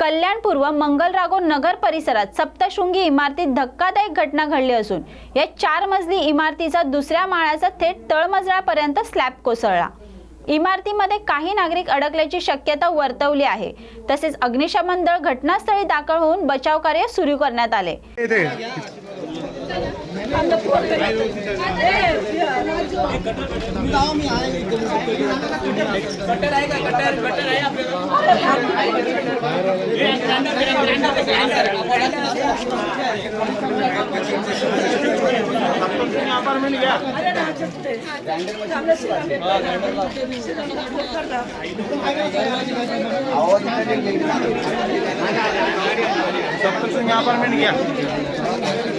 कल्याणपूर्व मंगलरागो नगर परिसरात सप्तशृंगी इमारतीत धक्कादायक घटना घडली असून या चार मजली इमारतीचा दुसऱ्या माळ्याचा थेट तळमजल्यापर्यंत स्लॅब कोसळला. इमारतीमध्ये काही नागरिक अडकल्याची शक्यता वर्तवली आहे. तसेच अग्निशमन दल घटनास्थळी दाखल होऊन बचाव कार्य सुरू करण्यात आले. அந்த गाँव में आएँगे कटर आएगा कटर कटर आया अपार्टमेंट गया सबसे अपार्टमेंट गया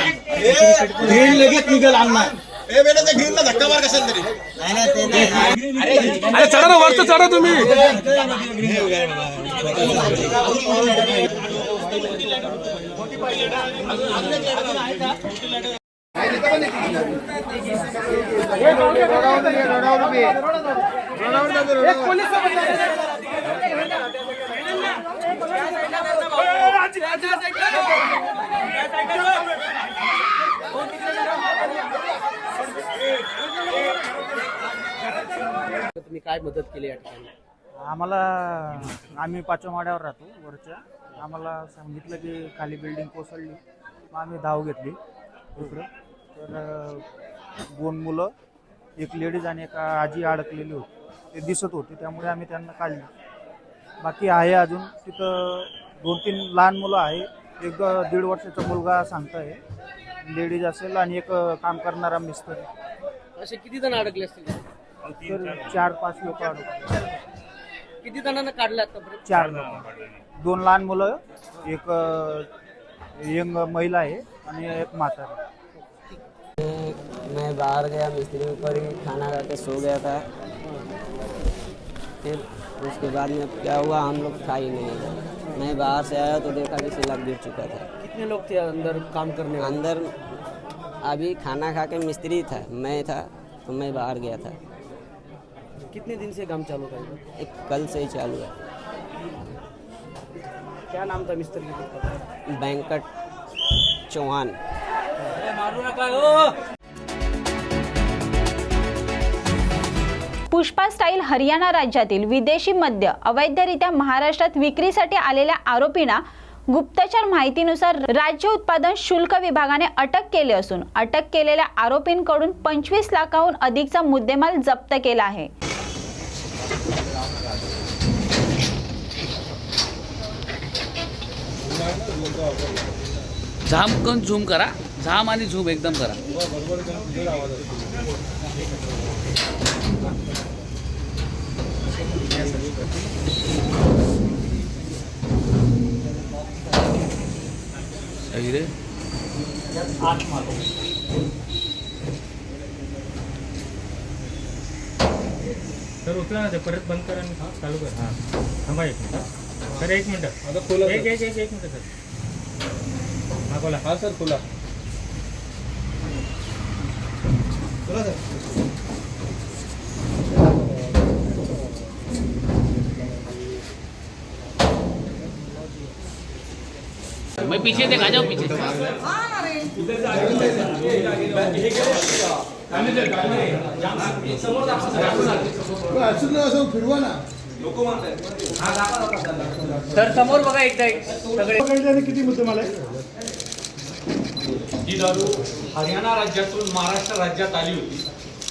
ग्रीन लगेच निघेल आणणार ए बेटा त्या ग्रीनला धक्का मार कशाला तरी. अरे चढा ना वरती चढा तुम्ही. तुम्ही काय मदत केली या ठिकाणी? आम्हाला आम्ही पाचव्या माड्यावर राहतो वरच्या. आम्हाला सांगितलं की खाली बिल्डिंग कोसळली. मग आम्ही धाव घेतली इकडं. तर दोन मुलं एक लेडीज आणि एक आजी अडकलेली होती. ते दिसत होते त्यामुळे आम्ही त्यांना काढले. बाकी आहे अजून. तिथं दोन तीन लहान मुलं आहे. एक दीड वर्षाचा मुलगा सांगताय. लेडीज असेल आणि एक काम करणारा मिस्टर असे किती जण अडकले असतील? तर चार पाच लोक अडकले. किती जणांना काढलं आतापर्यंत? चार लोक दोन लहान मुलं एक यंग महिला आहे आणि एक म्हातारा मैं बाहर गया मिस्त्री ऊपर ही खाना खा के सो गया था। फिर उसके बाद में क्या हुआ हम लोग खा ही नहीं मैं बाहर से आया तो देखा कि सिला गिर चुका था। कितने लोग थे अंदर काम करने? अंदर अभी खाना खा के मिस्त्री था मैं था तो मैं बाहर गया था। कितने दिन से काम चालू था? एक कल से ही चालू है। क्या नाम था मिस्त्री के खुद का? बैंकट चौहान पुष्पा स्टाईल हरियाणा राज्यातील विदेशी मद्य अवैधरित्या महाराष्ट्रात विक्रीसाठी आलेल्या आरोपींना गुप्तचर माहितीनुसार राज्य उत्पादन शुल्क विभागाने अटक केली असून अटक केलेल्या आरोपींकडून पंचवीस लाखाहून अधिकचा मुद्देमाल जप्त केला आहे. झाम करून झूम करा. झाम आणि झूम एकदम करा. सही रे सर उचला ना ते परत बंद करा आणि चालू करा. हां थांबा एक मिनिट सर एक मिनिट. एक एक एक एक मिनिट सर. हा बोला हा सर खुला. मैं पीछे देख आ जाओ पीछे। फिरवा ना सर समोर बघा एकदा एक. सगळे किती मुद्दे मला ही दारू हरियाणा राज्यातून महाराष्ट्र राज्यात आली होती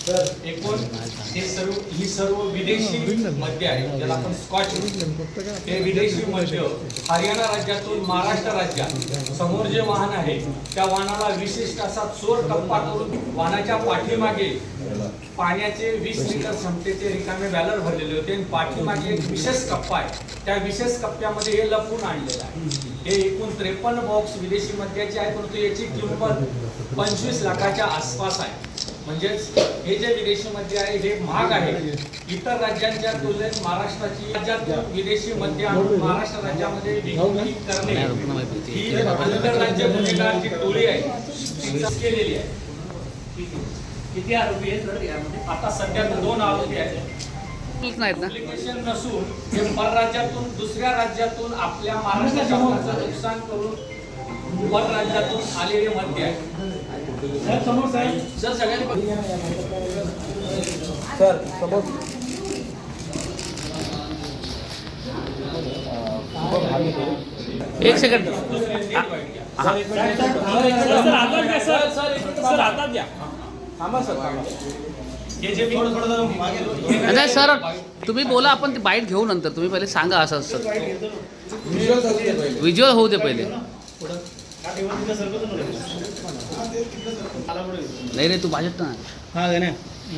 तर एकूण हे सर्व ही सर्व विदेशी मद्य आहे ज्याला आपण स्कॉच हे विदेशी मद्य हरियाणा राज्यातून महाराष्ट्र राज्यात समोर जे वाहन आहे त्या वाहनाला विशिष्ट असा चोर टप्पा करून वाहनाच्या पाठीमागे पाण्याचे वीस लिटर क्षमतेचे रिकामे बॅलर भरलेले होते आणि पाठीमागे एक विशेष कप्पा आहे. त्या विशेष कप्प्यामध्ये हे लपून आणलेलं आहे. हे एकूण त्रेपन्न बॉक्स विदेशी मद्याचे आहे परंतु याची किंमत पंचवीस लाखाच्या आसपास आहे. म्हणजेच हे जे विदेशी मद्य आहे हे महाग आहे. इतर राज्यांच्या तुलनेत महाराष्ट्राची राज्यात विदेशी मद्य महाराष्ट्र राज्यामध्ये विक्री करणे ही इतर राज्य गुन्हेगारांची टोळी आहे. केलेली आहे. किती आरोपी आहे सर यामध्ये? आता सध्या दोन आरोपी आहेत. नाहीत ना ऍप्लिकेशन नसून हे परराज्यातून दुसऱ्या राज्यातून आपल्या महाराष्ट्र शासनाचं नुकसान करून परराज्यातून आलेले मद्य आहे सर सगळ्यांनी एक सेकंड हे जे मी नाही सर तुम्ही बोला आपण ते बाईट घेऊ नंतर. तुम्ही पहिले सांगा असं असं व्हिज्युअल होऊ दे पहिले. नाही रे तू भाजत ना. हा ना.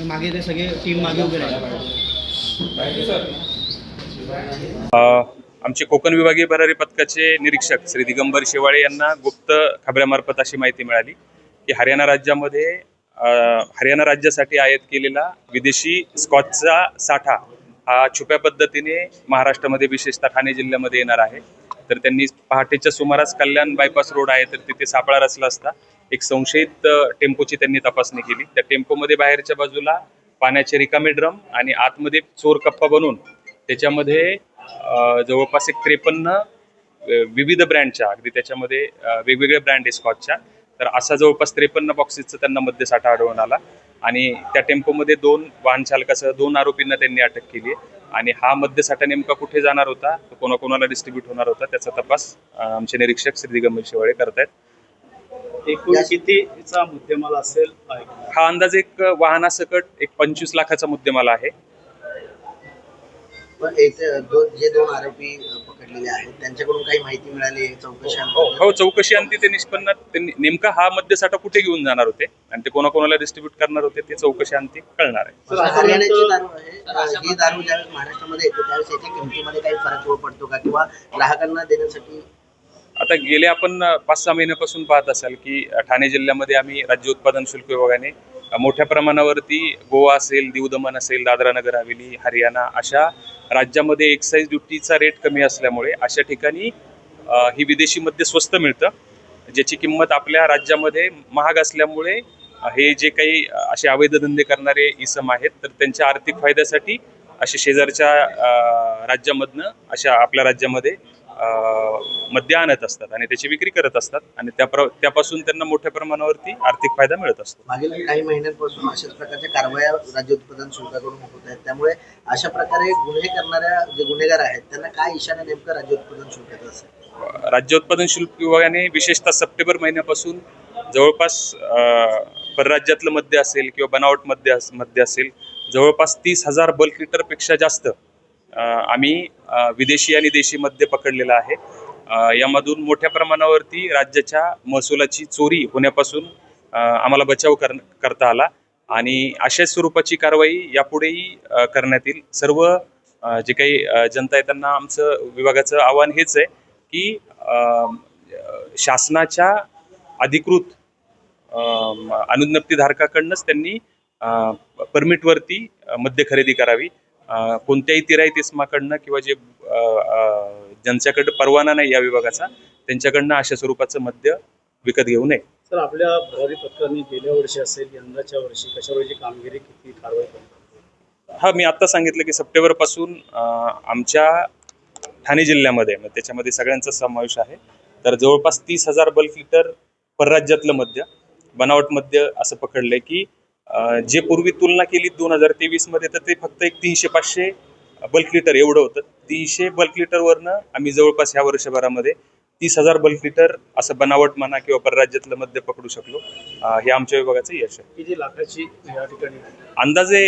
मागे ते सगळे टीम मागे उभे आमचे कोकण विभागीय भरारी पथकाचे निरीक्षक श्री दिगंबर शेवाळे यांना गुप्त खबऱ्यामार्फत अशी माहिती मिळाली की हरियाणा राज्यामध्ये हरियाणा राज्यासाठी आयात केलेला विदेशी स्कॉचचा साठा हा छुप्या पद्धतीने महाराष्ट्रामध्ये विशेषतः ठाणे जिल्ह्यामध्ये येणार आहे. तर त्यांनी पहाटेच्या सुमारास कल्याण बायपास रोड आहे तर तिथे सापळा रचला असता. एक संशयित टेम्पोची त्यांनी तपासणी केली. त्या टेम्पोमध्ये बाहेरच्या बाजूला पाण्याचे रिकामे ड्रम आणि आतमध्ये चोर कप्पा बनवून त्याच्यामध्ये जवळपास एक त्रेपन्न विविध ब्रँडच्या अगदी त्याच्यामध्ये वेगवेगळ्या ब्रँड आहे स्कॉचच्या. तर असा जवळपास त्रेपन्न बॉक्सेसचा त्यांना मद्यसाठा आढळून आला. आणि त्या टेम्पोमध्ये दोन वाहन चालकासह दोन आरोपींना त्यांनी अटक केली आहे. आणि हा मद्यसाठा नेमका कुठे जाणार होता तो कोणाकोणाला डिस्ट्रीब्यूट होणार होता त्याचा तपास आमचे निरीक्षक श्री दिगंबर शिवाळे एकूण कितीचा मुद्देमाल असेल? हा अंदाज एक वाहनासकट एक पंचवीस लाखाचा मुद्देमाल आहे. पण जे दोन आरोपी पकडलेले आहेत. त्यांच्याकडून काही माहिती मिळाली आहे चौकशी हो हो चौकशी अंती ते निष्पन्न. नेमका हा मद्यसाठा कुठे घेऊन जाणार होते? आणि ते कोणाकोणाला डिस्ट्रीब्यूट करणार होते ते चौकशी अंती कळणार आहे. हरियाणाची दारू आहे. ही दारू ज्यावेळेस महाराष्ट्रामध्ये येते त्यावेळेस याच्या किमतीमध्ये काही फरक पडतो का? किंवा ग्राहकांना देण्यासाठी आता गेले आपण पाच सहा महिन्यापासून पाहत असाल की ठाणे जिल्ह्यामध्ये आम्ही राज्य उत्पादन शुल्क विभागाने मोठ्या प्रमाणावरती गोवा असेल दीव दमण असेल दादरा नगर हवेली हरियाणा अशा राज्यामध्ये एक्साईज ड्युटीचा रेट कमी असल्यामुळे अशा ठिकाणी ही विदेशी मद्य स्वस्त मिळतं. ज्याची किंमत आपल्या राज्यामध्ये महाग असल्यामुळे हे जे काही असे अवैध धंदे करणारे इसम आहेत तर त्यांच्या आर्थिक फायद्यासाठी असे शेजारच्या राज्यामधनं अशा आपल्या राज्यामध्ये मद्य आणत असतात आणि त्याची विक्री करत असतात आणि त्या प्र त्यापासून त्यांना मोठ्या प्रमाणावरती आर्थिक फायदा मिळत असतो. मागील काही महिन्यांपासून अशाच प्रकारच्या कारवाया राज्य उत्पादन शुल्काकडून होत आहेत. त्यामुळे अशा प्रकारे गुन्हे करणाऱ्या जे गुन्हेगार आहेत त्यांना काय इशारा नेमकं राज्य उत्पादन शुल्काचा असेल? राज्य उत्पादन शुल्क विभागाने विशेषतः सप्टेंबर महिन्यापासून जवळपास परराज्यातलं मद्य असेल किंवा बनावट मद्य मद्य असेल जवळपास तीस हजार बल्क लिटरपेक्षा जास्त आम्ही विदेशी आणि देशी मद्य पकडलेलं आहे. यामधून मोठ्या प्रमाणावरती राज्याच्या महसुलाची चोरी होण्यापासून आम्हाला बचाव कर करता आला आणि अशाच स्वरूपाची कारवाई यापुढेही करण्यात येईल. सर्व जे काही जनता आहे त्यांना आमचं विभागाचं आव्हान हेच आहे की शासनाच्या अधिकृत अनुज्ञप्तीधारकाकडनंच त्यांनी परमिटवरती मद्य खरेदी करावी. कोणत्याही तिराई तिस्माकडनं किंवा जे ज्यांच्याकडं परवाना नाही या विभागाचा त्यांच्याकडनं अशा स्वरूपाचं मद्य विकत घेऊ नये. सर आपल्या भरारी पथकाने गेल्या वर्षी असेल यंदाच्या वर्षी कशावरची कामगिरी किती कारवाई हा मी आत्ता सांगितलं की सप्टेंबरपासून आमच्या ठाणे जिल्ह्यामध्ये त्याच्यामध्ये सगळ्यांचा समावेश आहे. तर जवळपास तीस हजार बल्क लिटर परराज्यातलं मद्य बनावट मद्य असं पकडलंय की जे पूर्वी तुलना केली दोन हजार तेवीसमध्ये तर ते फक्त एक तीनशे पाचशे बल्क लिटर एवढं होतं. तीनशे बल्क लिटरवरनं आम्ही जवळपास ह्या वर्षभरामध्ये तीस हजार बल्क लिटर असं बनावट म्हणा किंवा परराज्यातलं मद्य पकडू शकलो. हे आमच्या विभागाचं यश आहे. किती लाखाची या ठिकाणी? अंदाजे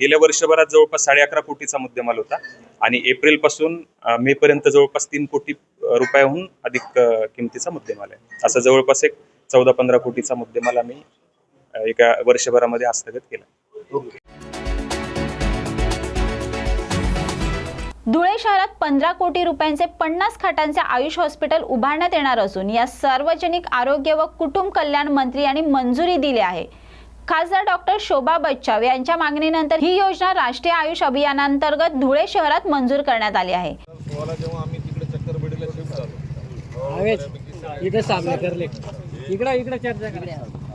गेल्या वर्षभरात जवळपास साडे अकरा कोटीचा मुद्देमाल होता आणि एप्रिलपासून मे पर्यंत जवळपास तीन कोटी रुपयाहून अधिक किमतीचा मुद्देमाल आहे. असा जवळपास एक चौदा पंधरा कोटीचा मुद्देमाल आम्ही एका वर्षभरामध्ये हस्तगत केला. धुळे शहरात पंधरा कोटी रुपयांचे पन्नास खाटांचे आयुष हॉस्पिटल उभारण्यात येणार असून या सार्वजनिक आरोग्य व कुटुंब कल्याण मंत्री यांनी मंजुरी दिली आहे. खासदार डॉक्टर शोभा बच्चाव यांच्या मागणीनंतर ही योजना राष्ट्रीय आयुष अभियानांतर्गत धुळे शहरात मंजूर करण्यात आली आहे. इथे सामने करले. इकडं इकडं चर्चा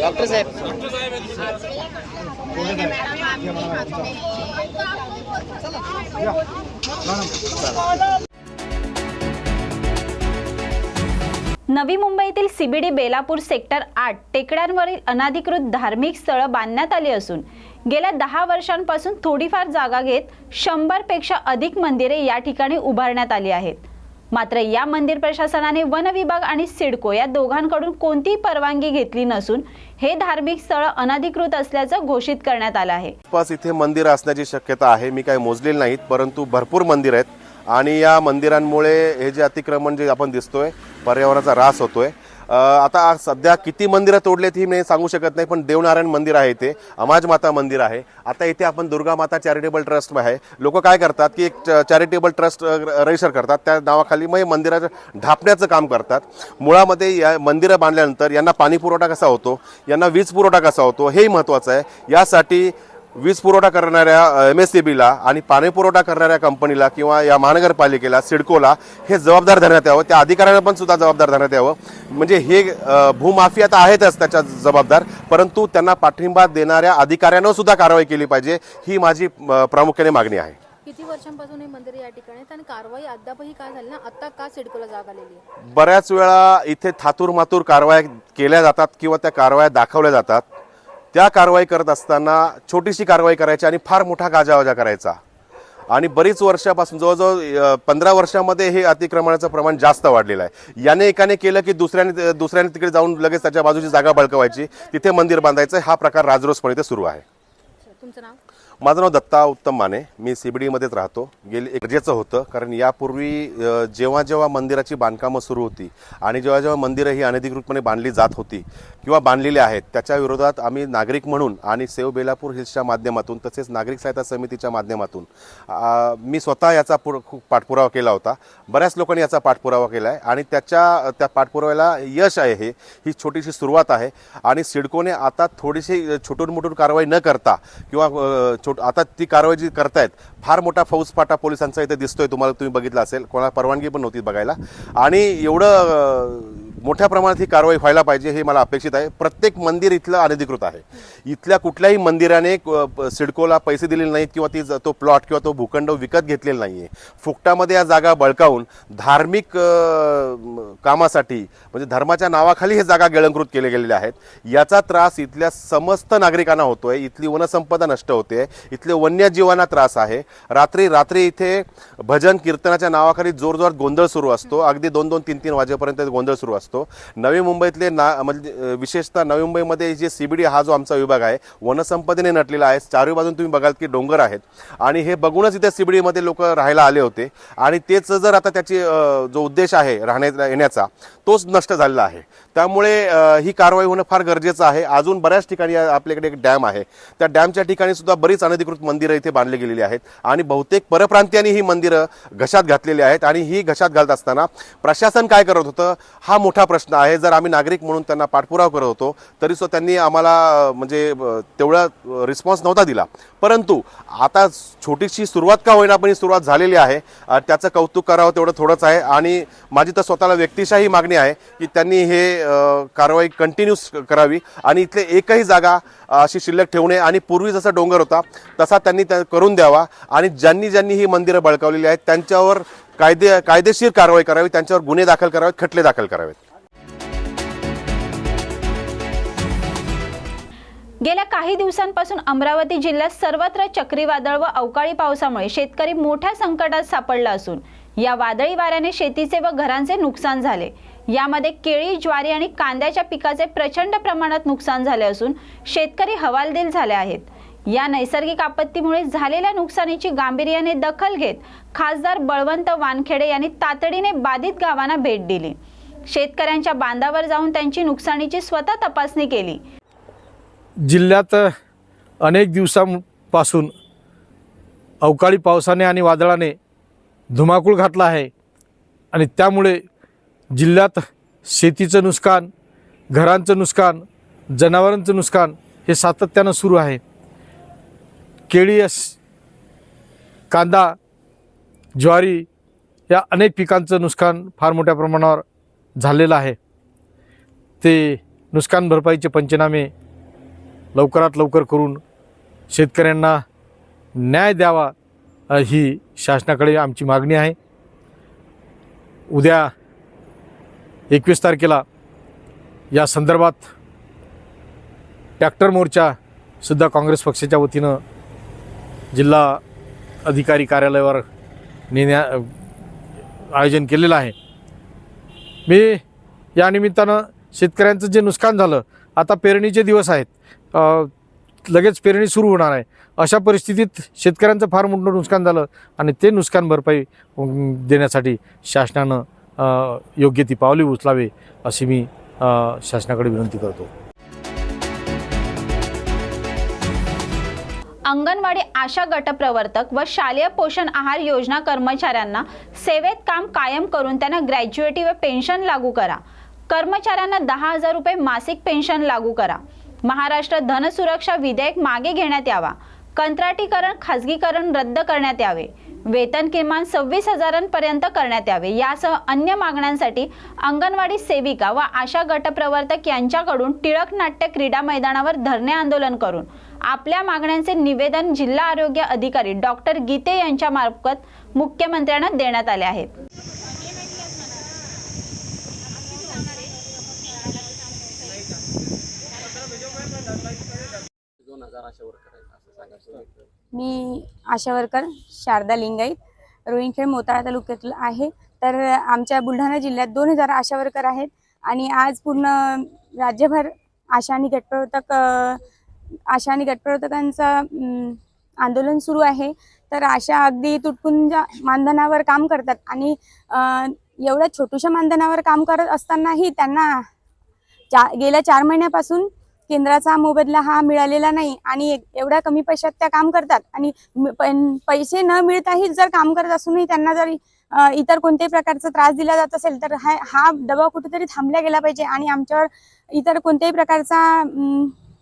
डॉक्टर साहेब नवी मुंबईतील सीबीडी बेलापूर सेक्टर आठ टेकड्यांवरील अनाधिकृत धार्मिक स्थळं बांधण्यात आली असून गेल्या दहा वर्षांपासून थोडीफार जागा घेत शंभरपेक्षा अधिक मंदिरे या ठिकाणी उभारण्यात आली आहेत. मात्र या मंदिर प्रशासनाने वन विभाग आणि सिडको या दोघांकडून कोणतीही परवानगी घेतली नसून हे धार्मिक स्थळ अनधिकृत असल्याचं घोषित करण्यात आलं आहे. आसपास इथे मंदिर असण्याची शक्यता आहे मी काही मोजलेली नाहीत परंतु भरपूर मंदिर आहेत. आणि या मंदिरांमुळे हे जे अतिक्रमण जे आपण दिसतोय पर्यावरणाचा ऱ्हास होतोय. आता सध्या किती मंदिरं तोडलेत ही मी सांगू शकत नाही पण देवनारायण मंदिर आहे इथे अमाज माता मंदिर आहे. आता इथे आपण दुर्गा माता चॅरिटेबल ट्रस्ट आहे. लोक काय करतात की एक चॅरिटेबल ट्रस्ट रजिस्टर करतात त्या नावाखाली मग हे मंदिराचं ढापण्याचं काम करतात. मुळामध्ये या मंदिरं बांधल्यानंतर यांना पाणी पुरवठा कसा होतो यांना वीज पुरवठा कसा होतो हेही महत्त्वाचं आहे. यासाठी वीज पुरवठा करणाऱ्या एम एस सी बीला आणि पाणी पुरवठा करणाऱ्या कंपनीला किंवा या महानगरपालिकेला सिडकोला हे जबाबदार धरण्यात यावं. त्या अधिकाऱ्यांना पण सुद्धा जबाबदार धरण्यात यावं. म्हणजे हे भूमाफिया तर आहेतच त्याच्या जबाबदार परंतु त्यांना पाठिंबा देणाऱ्या अधिकाऱ्यांना सुद्धा कारवाई केली पाहिजे ही माझी प्रामुख्याने मागणी आहे. किती वर्षांपासून हे मंदिर या ठिकाणी आणि कारवाई अद्यापही काय झाली ना आता का सिडकोला जाग आलेली आहे? बऱ्याच वेळा इथे थातूर मातूर कारवाया केल्या जातात किंवा त्या कारवाया दाखवल्या जातात. त्या कारवाई करत असताना छोटीशी कारवाई करायची आणि फार मोठा गाजावाजा करायचा. आणि बरीच वर्षापासून जवळजवळ पंधरा वर्षामध्ये हे अतिक्रमणाचं प्रमाण जास्त वाढलेलं आहे. याने एकाने केलं की दुसऱ्याने दुसऱ्याने तिकडे जाऊन लगेच त्याच्या बाजूची जागा बळकवायची. तिथे मंदिर बांधायचं. हा प्रकार राजरोसपणे सुरू आहे. तुमचं नाव? माझं नाव दत्ता उत्तम माने. मी सी बी डीमध्येच राहतो. गेले गरजेचं होतं कारण यापूर्वी जेव्हा जेव्हा मंदिराची बांधकामं सुरू होती आणि जेव्हा जेव्हा मंदिरं ही अनधिकृतपणे बांधली जात होती किंवा बांधलेली आहेत त्याच्या विरोधात आम्ही नागरिक म्हणून आणि सेव बेलापूर हिल्सच्या माध्यमातून तसेच नागरिक सहायता समितीच्या माध्यमातून मी स्वतः याचा पुर खूप पाठपुरावा केला होता. बऱ्याच लोकांनी याचा पाठपुरावा केला आहे आणि त्याच्या त्या पाठपुराव्याला यश आहे हे ही छोटीशी सुरुवात आहे. आणि सिडकोने आता थोडीशी छोटून मोठून कारवाई न करता किंवा अ, छोट आता ती कारवाई जी करतायत फार मोठा फौजफाटा पोलिसांचा इथे दिसतोय तुम्हाला तुम्ही बघितलं असेल. कोणाला परवानगी पण नव्हती बघायला. आणि एवढं मोठ्या प्रमाणात ही कारवाई व्हायला पाहिजे हे मला अपेक्षित आहे. प्रत्येक मंदिर इथलं अनधिकृत आहे. इथल्या कुठल्याही मंदिराने सिडकोला पैसे दिलेले नाहीत किंवा ती ज- तो प्लॉट किंवा तो भूखंड विकत घेतलेला नाही आहे फुकटामध्ये या जागा बळकावून धार्मिक कामासाठी म्हणजे धर्माच्या नावाखाली हे जागा गिळंकृत केले गेलेले आहेत. याचा त्रास इथल्या समस्त नागरिकांना होतोय. इथली वनसंपदा नष्ट होते. इथले वन्यजीवांना त्रास आहे. रात्री रात्री इथे भजन कीर्तनाच्या नावाखाली जोरजोरात गोंधळ सुरू असतो. अगदी दोन दोन तीन तीन वाजेपर्यंत गोंधळ सुरू असतो. नवी मुंबईतले ना म्हणजे विशेषतः नवी मुंबईमध्ये जे सीबीडी हा जो आमचा विभाग आहे वनसंपदेने नटलेला आहे. चारही बाजून तुम्ही बघाल की डोंगर आहेत. आणि हे बघूनच इथे सीबीडीमध्ये लोक राहायला आले होते. आणि तेच जर आता त्याची जो उद्देश आहे राहण्या येण्याचा तोच नष्ट झालेला आहे. त्यामुळे ही कारवाई होणं फार गरजेचं आहे. अजून बऱ्याच ठिकाणी आपल्याकडे एक डॅम आहे. त्या डॅमच्या ठिकाणी सुद्धा बरीच अनधिकृत मंदिरं इथे बांधली गेलेली आहेत. आणि बहुतेक परप्रांतीयांनी ही मंदिरं घशात घातलेली आहेत. आणि ही घशात घालत असताना प्रशासन काय करत होतं? हा मोठा मोठा प्रश्न आहे. जर आम्ही नागरिक म्हणून त्यांना पाठपुरावा करत होतो तरी सुद्धा त्यांनी आम्हाला म्हणजे तेवढा रिस्पॉन्स नव्हता दिला. परंतु आता छोटीशी सुरुवात का होईना पण ही सुरुवात झालेली आहे. त्याचं कौतुक करावं तेवढं थोडंच आहे. आणि माझी तर स्वतःला व्यक्तिशाही मागणी आहे की त्यांनी हे कारवाई कंटिन्यूस करावी. आणि इथले एकही जागा अशी शिल्लक ठेवणे आणि पूर्वी जसा डोंगर होता तसा त्यांनी त्या करून द्यावा. आणि ज्यांनी ज्यांनी ही मंदिरं बळकावलेली आहेत त्यांच्यावर कायदे कायदेशीर कारवाई करावी त्यांच्यावर गुन्हे दाखल करावेत खटले दाखल करावेत. गेल्या काही दिवसांपासून अमरावती जिल्ह्यात सर्वत्र चक्रीवादळ व अवकाळी पावसामुळे शेतकरी मोठ्या संकटात सापडला असून या वादळी वाऱ्याने शेतीचे व घरांचे नुकसान झाले. यामध्ये केळी ज्वारी आणि कांद्याच्या पिकाचे प्रचंड प्रमाणात नुकसान झाले असून शेतकरी हवालदिल झाले आहेत. या नैसर्गिक आपत्तीमुळे झालेल्या नुकसानीची गांभीर्याने दखल घेत खासदार बळवंत वानखेडे यांनी तातडीने बाधित गावांना भेट दिली. शेतकऱ्यांच्या बांधावर जाऊन त्यांची नुकसानीची स्वतः तपासणी केली. जिल्ह्यात अनेक दिवसांपासून अवकाळी पावसाने आणि वादळाने धुमाकूळ घातला आहे. आणि त्यामुळे जिल्ह्यात शेतीचं नुकसान घरांचं नुकसान जनावरांचं नुकसान हे सातत्यानं सुरू आहे. केळी अस कांदा ज्वारी या अनेक पिकांचं नुकसान फार मोठ्या प्रमाणावर झालेलं आहे. ते नुकसान भरपाईचे पंचनामे लवकरात लवकर करून शेतकऱ्यांना न्याय द्यावा ही शासनाकडे आमची मागणी आहे. उद्या एकवीस तारखेला या संदर्भात ट्रॅक्टर मोर्चासुद्धा काँग्रेस पक्षाच्या वतीनं जिल्हा अधिकारी कार्यालयावर नेण्या आयोजन केलेलं आहे. मी या निमित्तानं शेतकऱ्यांचं जे नुकसान झालं आता पेरणीचे दिवस आहेत. लगेच पेरणी सुरू होणार आहे. अशा परिस्थितीत शेतकऱ्यांचं फार मोठं नुकसान झालं आणि ते नुकसान भरपाई देण्यासाठी शासनानं योग्य ती पावले उचलावे अशी मी शासनाकडे विनंती करतो. अंगणवाडी आशा गटप्रवर्तक व शालेय पोषण आहार योजना कर्मचाऱ्यांना सेवेत काम कायम करून त्यांना ग्रॅज्युएटी व पेन्शन लागू करा. कर्मचाऱ्यांना दहा हजार रुपये मासिक पेन्शन लागू करा. महाराष्ट्र धनसुरक्षा विधेयक मागे घेण्यात यावा. कंत्राटीकरण खाजगीकरण रद्द करण्यात यावे. वेतन किमान सव्वीस हजारांपर्यंत करण्यात यावे. यासह अन्य मागण्यांसाठी अंगणवाडी सेविका व आशा गटप्रवर्तक यांच्याकडून टिळक नाट्य क्रीडा मैदानावर धरणे आंदोलन करून आपल्या मागण्यांचे निवेदन जिल्हा आरोग्य अधिकारी डॉक्टर गीते यांच्या मार्फत मुख्यमंत्र्यांना देण्यात आले आहेत मी आशा वर्कर शारदा लिंगाईत रोहिणखेड मोताळा तालुक्यातील आहे. तर आमच्या बुलढाणा जिल्ह्यात दोन हजार आशा वर्कर आहेत आणि आज पूर्ण राज्यभर आशा आणि गटप्रवर्तक आशा आणि गटप्रवर्तकांचं आंदोलन सुरू आहे. तर आशा अगदी तुटपुंज मानधनावर काम करतात आणि एवढ्या छोट्याशा मानधनावर काम करत असतानाही त्यांना चा गेल्या चार महिन्यापासून केंद्राचा मोबदला हा मिळालेला नाही आणि एक- एवढ्या कमी पैशात त्या काम करतात. आणि पैसे न मिळताही जर काम करत असूनही त्यांना जर इतर कोणत्याही प्रकारचा त्रास दिला जात असेल तर हा हा दबाव कुठेतरी थांबला गेला पाहिजे आणि आमच्यावर इतर कोणत्याही प्रकारचा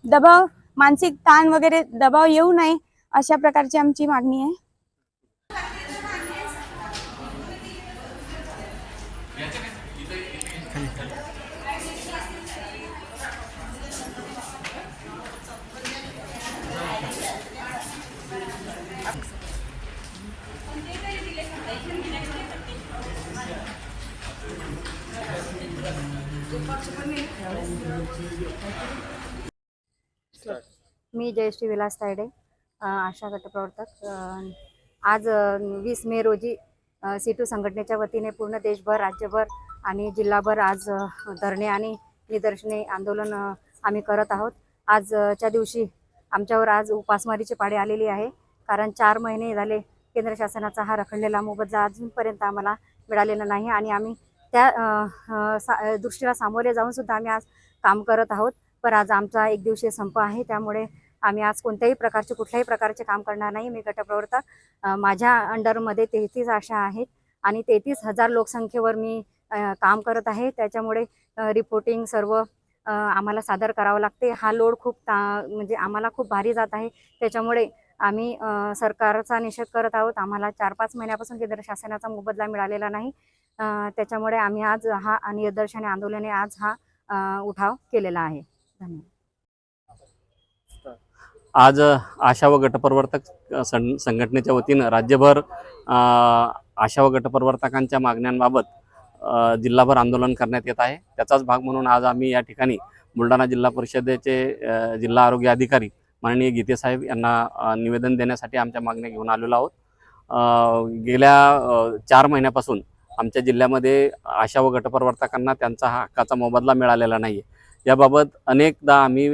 दबाव मानसिक ताण वगैरे दबाव येऊ नये अशा प्रकारची आमची मागणी आहे. मी जयश्री विलास तायडे आशा गटप्रवर्तक. आज वीस मे रोजी सीटू संघटनेच्या वतीने पूर्ण देशभर राज्यभर आणि जिल्हाभर आज धरणे आणि निदर्शने आंदोलन आम्ही करत आहोत. आजच्या दिवशी आमच्यावर आज उपासमारीची पाळी आलेली आहे. कारण चार महिने झाले केंद्र शासनाचा हा रखडलेला मोबदला अजूनपर्यंत आम्हाला मिळालेला नाही आणि आम्ही त्या सा दृष्टीला सामोरे जाऊन सुद्धा आम्ही आज काम करत आहोत. पण आज आमचा एक दिवसीय संप आहे. त्यामुळे आम्ही आज कोणत्याही प्रकारचे कुठल्याही प्रकारचे काम करणार नाही. मी गटप्रवर्तक माझ्या अंडरमध्ये तेहतीस आशा आहेत आणि तेहतीस हजार लोकसंख्येवर मी काम करत आहे. त्याच्यामुळे रिपोर्टिंग सर्व आम्हाला सादर करावं लागते. हा लोड खूप ता म्हणजे आम्हाला खूप भारी जात आहे. त्याच्यामुळे आम्ही सरकारचा निषेध करत आहोत. आम्हाला चार पाच महिन्यापासून केंद्र शासनाचा मोबदला मिळालेला नाही. त्याच्यामुळे आम्ही आज हा निदर्शने आंदोलने आज हा उठाव केलेला आहे. धन्यवाद. आज आशा व गटप्रवर्तक सं संघटनेच्या वतीनं राज्यभर आशा व गटप्रवर्तकांच्या मागण्यांबाबत जिल्हाभर आंदोलन करण्यात येत आहे. त्याचाच भाग म्हणून आज आम्ही या ठिकाणी बुलढाणा जिल्हा परिषदेचे जिल्हा आरोग्य अधिकारी माननीय गीतेसाहेब यांना निवेदन देण्यासाठी आमच्या मागण्या घेऊन आलेलो आहोत. गेल्या चार महिन्यापासून आमच्या जिल्ह्यामध्ये आशा व गटप्रवर्तकांना त्यांचा हा हक्काचा मोबदला मिळालेला नाही आहे याबाबत अनेकदा आम्ही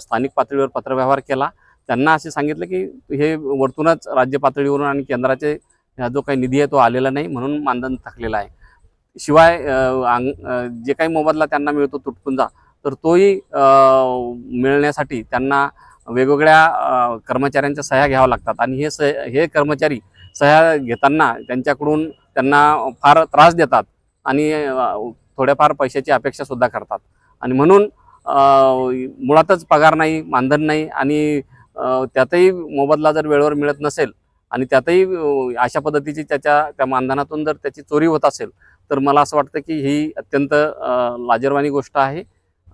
स्थानिक पातळीवर पत्रव्यवहार केला. त्यांना असे सांगितलं की हे वरतूनच राज्य पातळीवरून आणि केंद्राचे हा जो काही निधी आहे तो आलेला नाही म्हणून मानधन थकलेलं आहे. शिवाय अंग जे काही मोबदला त्यांना मिळतो तुटपुंजा तर तोही मिळण्यासाठी त्यांना वेगवेगळ्या कर्मचाऱ्यांच्या सह्या घ्याव्या लागतात. आणि हे स हे कर्मचारी सह्या घेताना त्यांच्याकडून त्यांना फार त्रास देतात आणि थोड्याफार पैशाची अपेक्षासुद्धा करतात. आणि म्हणून मुळातच पगार नाही मानधन नाही आणि त्यातही मोबदला जर वेळेवर मिळत नसेल आणि त्यातही अशा पद्धतीची त्याच्या त्या मानधनातून जर त्याची चोरी होत असेल तर मला असं वाटतं की ही अत्यंत लाजरवाणी लाजिरवाणी गोष्ट आहे.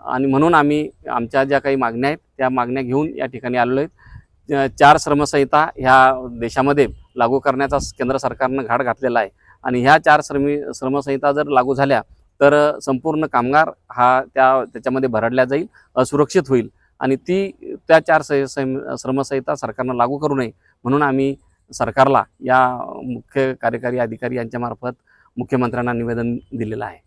आणि म्हणून आम्ही आमच्या ज्या काही मागण्या आहेत त्या मागण्या घेऊन या ठिकाणी आलेलो आहेत. चार श्रमसंहिता ह्या देशामध्ये लागू करण्याचा केंद्र सरकारनं घाट घातलेला आहे. आणि ह्या चार श्रमी श्रमसंहिता जर लागू झाल्या तर संपूर्ण कामगार हा त्या त्याच्यामध्ये भरडल्या जाईल असुरक्षित होईल. आणि ती त्या चार सं सं- श्रमसंहिता सरकारनं लागू करू नये म्हणून आम्ही सरकारला या मुख्य कार्यकारी अधिकारी यांच्यामार्फत मुख्यमंत्र्यांना निवेदन दिलेलं आहे.